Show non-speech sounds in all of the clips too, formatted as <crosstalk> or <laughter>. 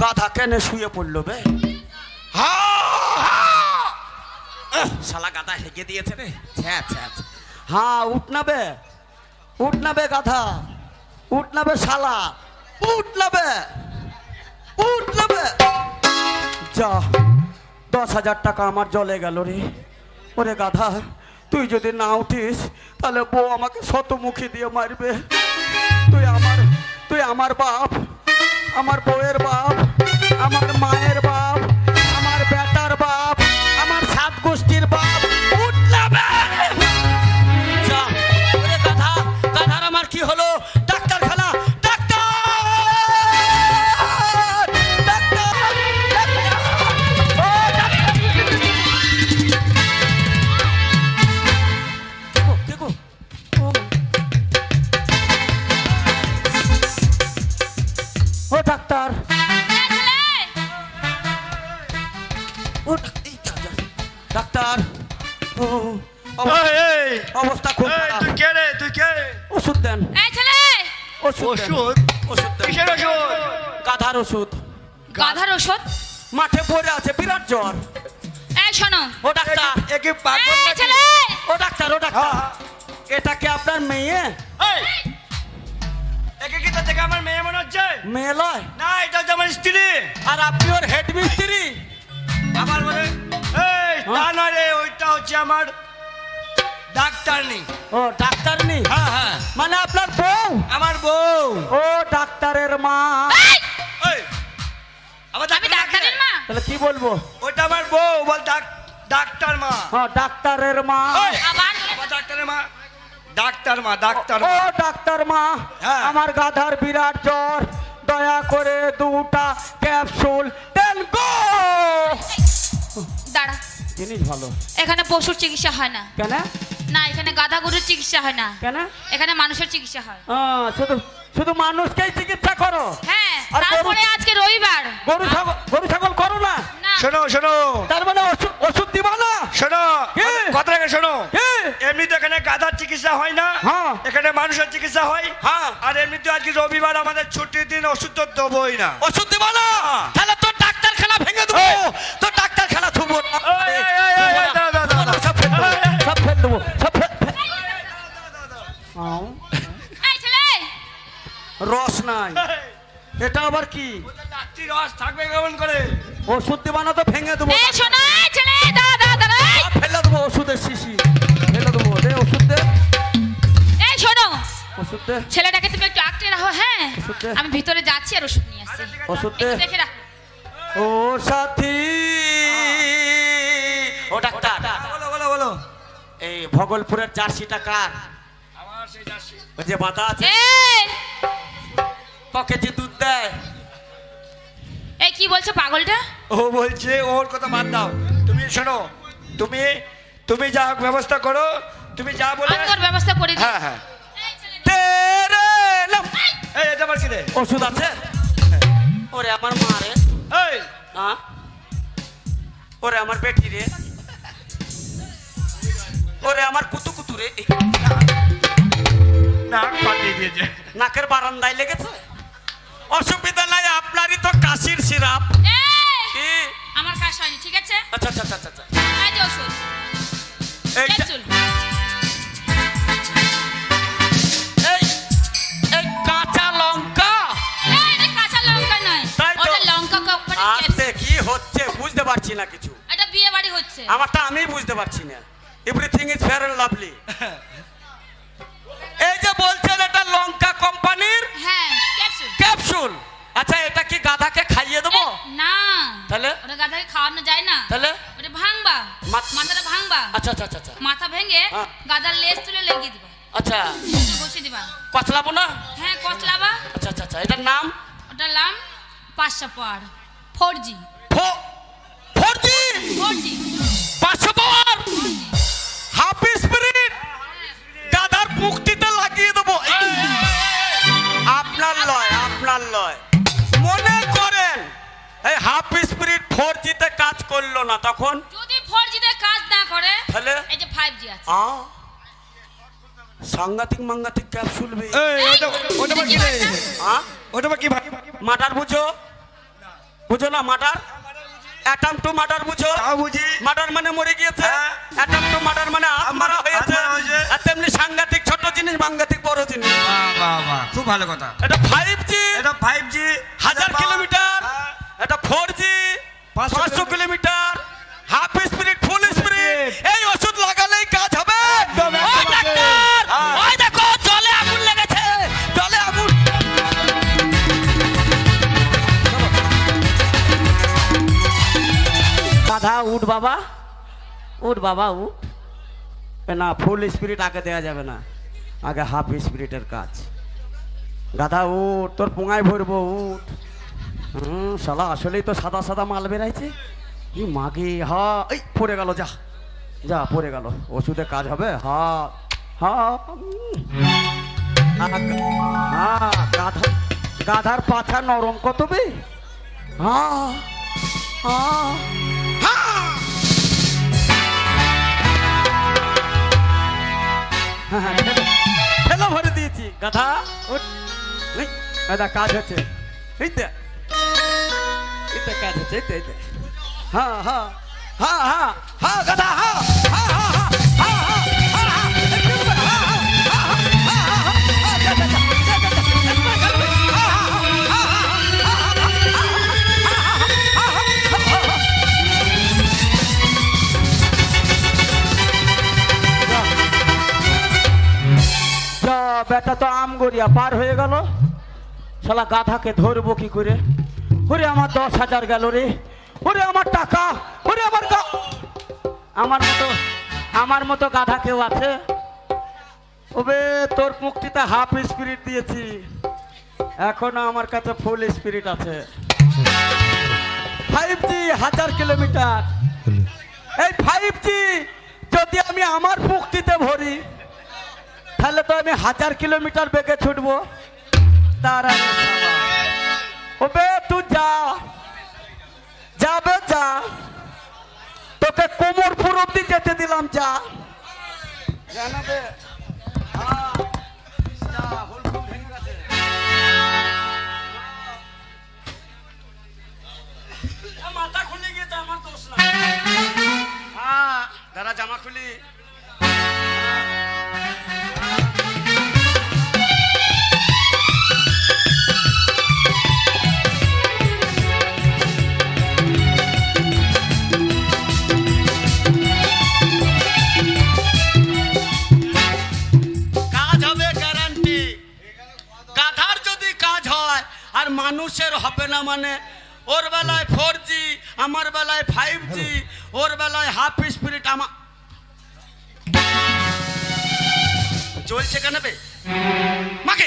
গাধা কেনে শুয়ে পড়ল বে। শালা গাধা হেগে দিয়েছে রে। ছ্যা ছ্যা। হ্যাঁ উঠ না বে। উঠ না বে গাধা। উঠ না বে শালা। উঠ না বে। উঠ না বে। যা, দশ হাজার টাকা আমার জলে গেল রে। ওরে গাধা, তুই যদি না উঠিস, তাহলে বউ আমাকে শতমুখী দিয়ে মারবে। তুই আমার তুই আমার বাপ, আমার বউয়ের বাপ। আমার মায়ের অবস্থা খুব তুই কে রে? তুই কে? ওষুধ দেন। এই ছেলে! ওষুধ দেন। ওষুধ? ওষুধ দেন। কিসের ওষুধ? গাধার ওষুধ। গাধার ওষুধ? মাঠে পড়ে আছে বিরাট জ্বর। এই শোনো। ও ডাক্তার। একে পাগল? ছেলে! ও ডাক্তার ও ডাক্তার। হ্যাঁ, এটা কি আপনার মেয়ে? এই, একে কি থেকে আমার মেয়ে মনে হচ্ছে? মেয়ে লয়? না এটা হচ্ছে আমার স্ত্রী। আর আপনি ওর হেড মিস্ত্রি আবার বলে এই তা নয় রে ওইটা হচ্ছে আমার ডাক্তার নেই। ও ডাক্তার নেই? হ্যাঁ হ্যাঁ। মানে আপনার বউ? আমার বউ। ও ডাক্তারের মা। আমি ডাক্তারের মা। তাহলে কি বলব? ওইটা আমার বউ বল ডাক- ডাক্তার মা। হ্যাঁ ডাক্তারের মা। আবার ডাক্তারের মা। ডাক্তার মা ডাক্তার ও ডাক্তার মা হ্যাঁ। আমার গাধার বিরাট জ্বর। দয়া করে দুটা ক্যাপসুল দেন গো! দাঁড়া। জিনিস ভালো। এখানে পশুর চিকিৎসা হয় না। কেন? না এখানে গাধা গরুর চিকিৎসা হয় না। কেন? এখানে মানুষের চিকিৎসা হয়। শুধু শুধু মানুষকেই চিকিৎসা করো? হ্যাঁ তারপরে আজকে রবিবার। গরু ছাগল গরু ছাগল করো না? শোনো শোনো। তার মানে ওষুধ দিবা না? শোনো শোনো। কি? এমনি তো এখানে গাধার চিকিৎসা হয় না। হ্যাঁ। এখানে মানুষের চিকিৎসা হয়। হ্যাঁ। আর এমনিতে আজকে রবিবার আমাদের ছুটির দিন ওষুধ তো দেবোই না। ওষুধ দিবা না? হ্যাঁ। তাহলে তোর ডাক্তারখানা ভেঙে দেবো। তোর ডাক্তারখানা থুবো। সব ফেল দেবো এই, এই। সব ফেল দেবো সব ফেল আও, এই ছেলে রস নাই। <laughs> এটা আবার কি? রস থাকবে কেমন করে? ওষুধ দিবা না তো ভেঙে দেবো। ফেলে দেবো ওষুধের শিশি। ফেলে দেবো। দে ওষুধ দে। এই শোনো। ওষুধ দে। ছেলেটাকে তুমি একটু আঁকড়ে রাখো হ্যাঁ? আমি ভিতরে যাচ্ছি আর ওষুধ নিয়ে আসছি। ওষুধ দে। দেখে রাখ। ও সাথী। ও ডাক্তার। বলো বলো বলো। এই ভগলপুরের জার্সিটা কার? আমার সেই জার্সি। ওই যে বাঁধা আছে। এই! ক কেজি দুধ দেয়। এই কি বলছো পাগলটা? ও বলছে ওর কথা বাদ দাও। তুমি শোনো তুমি তুমি যা হোক ব্যবস্থা করো তুমি যা বলে আমি তোর ব্যবস্থা করে দিই। হ্যাঁ হ্যাঁ। তেরে নাম। এই এটা আমার কি রে? ওষুধ আছে? ওরে আমার মা রে। এই। হ্যাঁ ওরে আমার বেটি রে। ওরে আমার কুতু কুতু রে। নাক পাঠিয়ে দিয়েছে। নাকের বারান্দায় লেগেছে? অসুবিধা নাই আপনারই তো কাশির সিরাপ। আমার কাজ হয়নি ঠিক আছে? আচ্ছা আচ্ছা আচ্ছা আচ্ছা এই যে ওষুধ। এই এই কাঁচা লঙ্কা। এই কাঁচা লঙ্কা নয়। ওটা লঙ্কা কোম্পানি কি হচ্ছে? বুঝতে পারছি না কিছু। এটা বিয়ে বাড়ি হচ্ছে। আমারটা আমি বুঝতে পারছি না। আচ্ছা। বসে দিবা। কচলাবো না? হ্যাঁ কতলাবা? আচ্ছা আচ্ছা আচ্ছা এটার নাম? ওটার নাম পাঁচশো power four G four G four G পাঁচশো হাফ স্পিরিট। গাধার মুক্তিতে লাগিয়ে দেবো। আপনার লয় আপনার লয়। মনে করেন এই হাফ স্পিরিট ফোর জিতে কাজ করল না তখন? যদি ফোর জিতে কাজ না করে তাহলে? এই যে ফাইভ জি আছে। সাংঘাতিক মাঙ্গাতিক ক্যাপসুল বে ওটা কি রে? আ ওটা কি মাটার বুঝো? বুঝো না মাটার? অ্যাটাম টু মার্ডার বুঝো? বুঝি। মার্ডার মানে মরে গিয়েছে। হ্যাঁ। অ্যাটাম টু মার্ডার মানে মারা হয়েছে। আর তেমনি সাংঘাতিক ছোট জিনিস সাংঘাতিক বড় জিনিস। খুব ভালো কথা। এটা ফাইভ জি এটা ফাইভ জি হাজার কিলোমিটার। বাবা উঠ বাবা উঠ। না ফুল স্পিরিট আগে দেওয়া যাবে না। আগে হাফ স্পিরিটের কাজ। গাধা উঠ তোর পোঙায় ভরবো উঠ। হুম শালা আসলেই তো সাদা সাদা মাল বেরাইছে কি মাগে হা এই পড়ে গেল যা। যা পড়ে গেল। ওষুধে কাজ হবে হা হা উম। আ, হা গাধা গাধার পাছা নরম কত বে? হা হা। ঠেলো, ভরে দিয়েছি। গাধা গাধা কাজ হচ্ছে। এই তো কাজ হচ্ছে হ্যাঁ হ্যাঁ হ্যাঁ হ্যাঁ হ্যাঁ গাধা হ্যাঁ গড়িয়া পার হয়ে গেল। শালা গাধাকে ধরবো কি করে? ওরে আমার দশ হাজার গেল রে। ওরে আমার টাকা ওরে আমার আমার মতো আমার মতো গাধা কেউ আছে? ওবে তোর মুক্তিতে হাফ স্পিরিট দিয়েছি। এখনও আমার কাছে ফুল স্পিরিট আছে। ফাইভ জি হাজার কিলোমিটার এই ফাইভ জি যদি আমি আমার মুক্তিতে ভরি তাহলে তো আমি হাজার কিলোমিটার বেগে ছুটবো। তার ওবে তুই যা। যাবে যা। তোকে কোমরপুর অব্দি যেতে দিলাম, যা। জানাবে মাথা খুলে গিয়েছে আমার দোষ না হ্যাঁ দাদা, জামা খুলি। না মানে? ওর বেলায় ফোর জি আমার বেলায় ফাইভ জি ওর বেলায় হাফ স্পিরিট আমার চলছে কেন মাকে!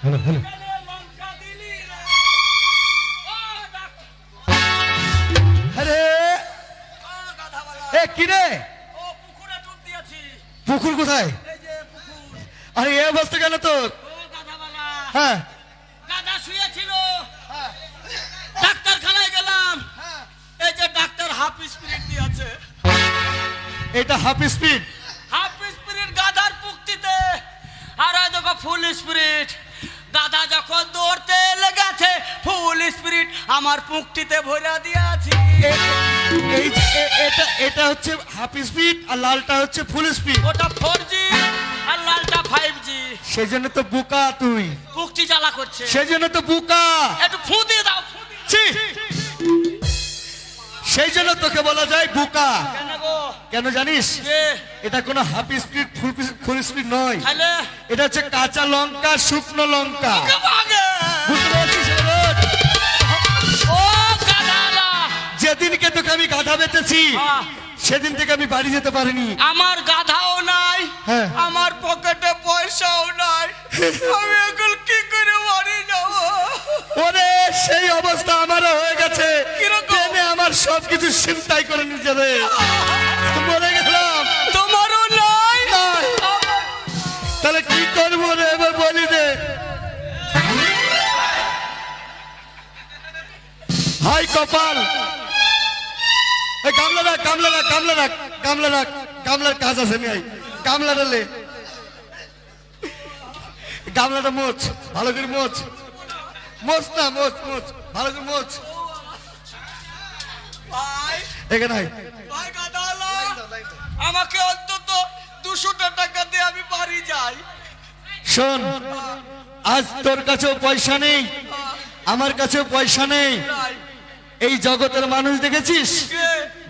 হ্যালো হ্যালো আরে! এ, কি রে? ও পুকুরে কোথায়? আরে, এ অবস্থা কেন তোর? হ্যাঁ। গাধা শুয়েছিল ডাক্তারখানায় গেলাম এই যে ডাক্তার হাফ স্পিরিট দিয়েছে এটা হাফ স্পিড। হাফ স্পিরিট গাধার পুক্তিতে। আর দেখো ফুল স্পিরিট গাধা যখন দৌড়তে লেগেছে ফুল স্পিরিট আমার পুক্তিতে ভরা দিয়েছি। এই যে এ- এটা এটা হচ্ছে হাফ স্পিড আর লালটা হচ্ছে ফুল স্পিড ওটা ফোর জি আর লালটা ফাইভ জি সেই জন্য তো বুকা তুই। পুক্তি জ্বালা করছে। সেই জন্য তো বুকা। একটু ফু দিয়ে দাও। ফু দিয়ে- ছি! সেই জন্য তোকে বলা যায় বুকা। কেন? কেন জানিস? এটা কোনো half speed full full speed নয়। এটা হচ্ছে কাঁচা লঙ্কা শুকনো লঙ্কা। যেদিনকে তোকে আমি গাধা বেঁচেছি হ্যাঁ। সেদিন থেকে আমি বাড়ি যেতে পারিনি। আমার গাধাও নাই হ্যাঁ। আমার পকেটে পয়সাও নাই আমি এখন কি করে বাড়ি যাব? ওরে সেই অবস্থা আমারও হয়ে গেছে। কীরকম? আমার সবকিছু চিন্তাই করে নিতে রে মরে গেলাম। তোমারও নাই। তাহলে কি করব রে? এবার বলি রে হাই কপাল। গামলা রাখ গামলা রাখ গামলা রাখ গামলা রাখ। গামলার কাজ আছে নাই গামলাটা লে গামলাটা মোচ ভালো করে মোচ মোচ না মোচ মোচ ভালো করে মোচ এখানে আমাকে অন্তত দুশো টাকা দিয়ে আমি বাড়ি যাই। শোন আজ তোর কাছেও পয়সা নেই আমার কাছেও পয়সা নেই। এই জগতের মানুষ দেখেছিস?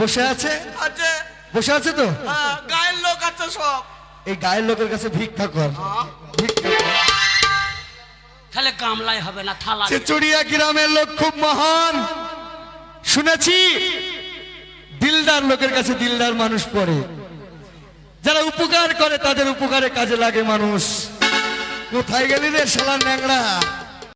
বসে আছে? আছে। বসে আছে তো? হ্যাঁ, গায়ের লোক আছে সব। এই গায়ের লোকের কাছে ভিক্ষা কর। ভিক্ষা কর। তাহলে গামলায় হবে না থালা চেচুড়িয়া গ্রামের লোক খুব মহান। শুনেছি, দিলদার লোকের কাছে দিলদার মানুষ পড়ে। যারা উপকার করে, তাদের উপকারে কাজে লাগে মানুষ। কোথায় গেলি রে শালা ন্যাংরা